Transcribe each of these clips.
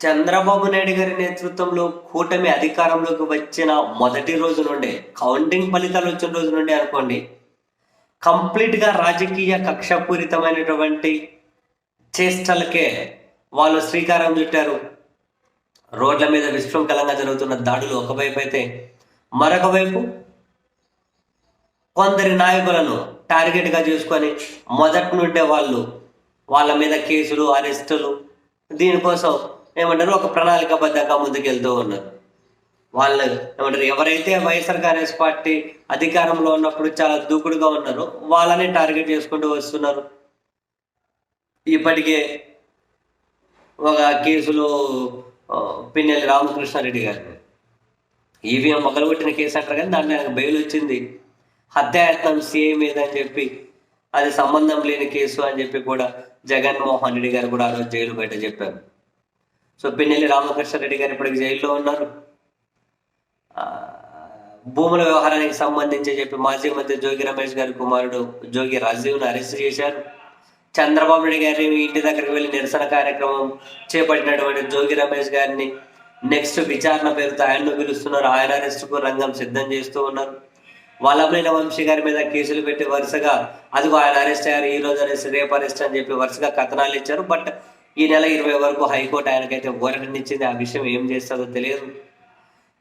చంద్రబాబు నాయుడు గారి నేతృత్వంలో కూటమి అధికారంలోకి వచ్చిన మొదటి రోజు నుండే కౌంటింగ్ ఫలితాలు వచ్చిన రోజు నుండి అనుకోండి కంప్లీట్గా రాజకీయ కక్షపూరితమైనటువంటి చేష్టలకే వాళ్ళు శ్రీకారం చుట్టారు. రోడ్ల మీద విశృంఖలంగా జరుగుతున్న దాడులు ఒకవైపు అయితే మరొక వైపు కొందరి నాయకులను టార్గెట్గా చేసుకొని మొదటి నుండే వాళ్ళు వాళ్ళ మీద కేసులు అరెస్టులు దీనికోసం ఏమంటారు? ఒక ప్రణాళికాబద్ధంగా ముందుకెళ్తూ ఉన్నారు. వాళ్ళు ఏమంటారు? ఎవరైతే వైఎస్ఆర్ కాంగ్రెస్ పార్టీ అధికారంలో ఉన్నప్పుడు చాలా దూకుడుగా ఉన్నారో వాళ్ళని టార్గెట్ చేసుకుంటూ వస్తున్నారు. ఇప్పటికే ఒక కేసులో పిన్నెల్లి రామకృష్ణారెడ్డి గారు. ఈవీఎం మొగలగొట్టిన కేసు అంటారు కానీ దాన్ని నాకు బెయిల్ వచ్చింది హత్యాయత్నం సిఐ మీద అని చెప్పి అది సంబంధం లేని కేసు అని చెప్పి కూడా జగన్మోహన్ రెడ్డి గారు కూడా ఆ రోజు జైలు బయట చెప్పారు. సో పిన్నెల్లి రామకృష్ణారెడ్డి గారు ఇప్పటికి జైల్లో ఉన్నారు. భూముల వ్యవహారానికి సంబంధించి చెప్పి మాజీ మంత్రి జోగి రమేష్ గారి కుమారుడు జోగి రాజీవ్ను అరెస్ట్ చేశారు. చంద్రబాబు నాయుడు గారి ఇంటి దగ్గరికి వెళ్ళి నిరసన కార్యక్రమం చేపట్టినటువంటి జోగి రమేష్ గారిని నెక్స్ట్ విచారణ పేరుతో ఆయన్ను పిలుస్తున్నారు. ఆయన అరెస్టుకు రంగం సిద్ధం చేస్తూ ఉన్నారు. వల్లభనేని వంశీ గారి మీద కేసులు పెట్టి వరుసగా అదిగో ఆయన అరెస్ట్ అయ్యారు ఈ రోజు అరెస్ట్ రేపు అరెస్ట్ అని చెప్పి వరుసగా కథనాలు ఇచ్చారు. బట్ ఈ నెల ఇరవై వరకు హైకోర్టు ఆయనకైతే ఊరటనిచ్చింది ఆ విషయం ఏం చేస్తుందో తెలియదు.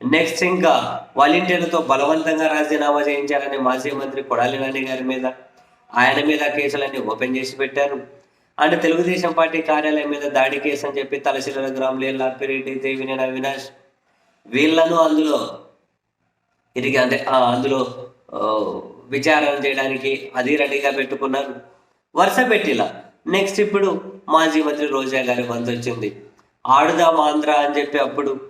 నెక్స్ట్ ఇంకా వాలంటీర్లతో బలవంతంగా రాజీనామా చేయించారని మాజీ మంత్రి కొడాలి నాని గారి మీద ఆయన మీద కేసులన్నీ ఓపెన్ చేసి పెట్టారు. అంటే తెలుగుదేశం పార్టీ కార్యాలయం మీద దాడి కేసు అని చెప్పి తలశీల గ్రామ్ లేల్ లాపిరెడ్డి దేవినేని అవినాష్ వీళ్ళను అందులో ఇదిగా అంటే అందులో విచారణ చేయడానికి అది రెడీగా పెట్టుకున్నారు. వరుస పెట్టిలా. నెక్స్ట్ ఇప్పుడు మాజీ మంత్రి రోజా గారి వంతు వచ్చింది. ఆడుదాం ఆంధ్ర అని చెప్పి అప్పుడు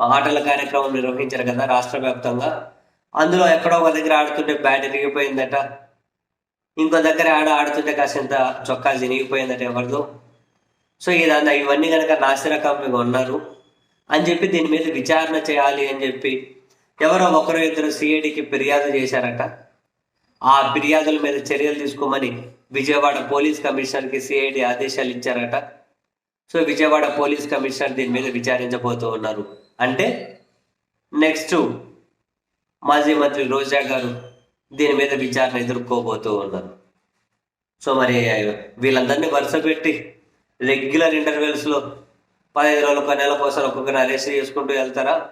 ఆటల కార్యక్రమం నిర్వహించారు కదా రాష్ట్ర వ్యాప్తంగా. అందులో ఎక్కడో ఒక దగ్గర ఆడుతుంటే బ్యాట్ ఇరిగిపోయిందట. ఇంకో దగ్గర ఆడ ఆడుతుంటే కాసింత చొక్కా జరిగిపోయిందట ఎవరిదో. సో ఇదంతా ఇవన్నీ కనుక నాసిరకంగా ఉన్నారు అని చెప్పి దీని మీద విచారణ చేయాలి అని చెప్పి ఎవరో ఒకరో ఇద్దరు సిఐడికి ఫిర్యాదు చేశారట. ఆ ఫిర్యాదుల మీద చర్యలు తీసుకోమని విజయవాడ పోలీస్ కమిషనర్కి సిఐడి ఆదేశాలు ఇచ్చారట. సో విజయవాడ పోలీస్ కమిషనర్ దీని మీద విచారించబోతూ ఉన్నారు. అంటే నెక్స్ట్ మాజీ మంత్రి రోజా గారు దీని మీద విచారణ ఎదుర్కోబోతూ ఉన్నారు. సో మరి వీళ్ళందరినీ వరుస పెట్టి రెగ్యులర్ ఇంటర్వెల్స్లో పదహైదు రోజులు ఒక నెల కోసం ఒక్కొక్కరిని అరెస్ట్ చేసుకుంటూ వెళ్తారా?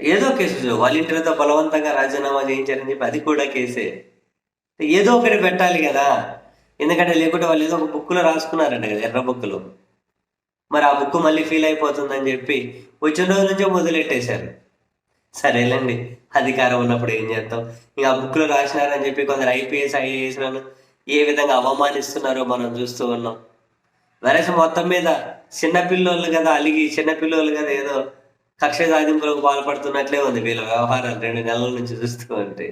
ఏదో కేసు వాలంటీర్తో బలవంతంగా రాజీనామా చేయించారని చెప్పి అది కూడా కేసే. ఏదో ఒకటి పెట్టాలి కదా. ఎందుకంటే లేకుంటే వాళ్ళు ఏదో ఒక బుక్లో రాసుకున్నారంట కదా ఎర్ర బుక్లో మరి ఆ బుక్ మళ్ళీ ఫీల్ అయిపోతుందని చెప్పి వచ్చిన రోజు నుంచే మొదలెట్టేశారు. సరేలేండి అధికారం ఉన్నప్పుడు ఏం చేస్తాం ఇంకా ఆ బుక్లో రాసినారని చెప్పి కొందరు ఐపీఎస్ ఐఏఎస్లను ఏ విధంగా అవమానిస్తున్నారో మనం చూస్తూ ఉన్నాం. వరస మొత్తం మీద చిన్నపిల్లోళ్ళు కదా అలిగి చిన్నపిల్లోళ్ళు కదా ఏదో కక్ష సాధింపులకు పాల్పడుతున్నట్లే ఉంది వీళ్ళ వ్యవహారాలు. రెండు నెలల నుంచి చూస్తూ ఉంటే.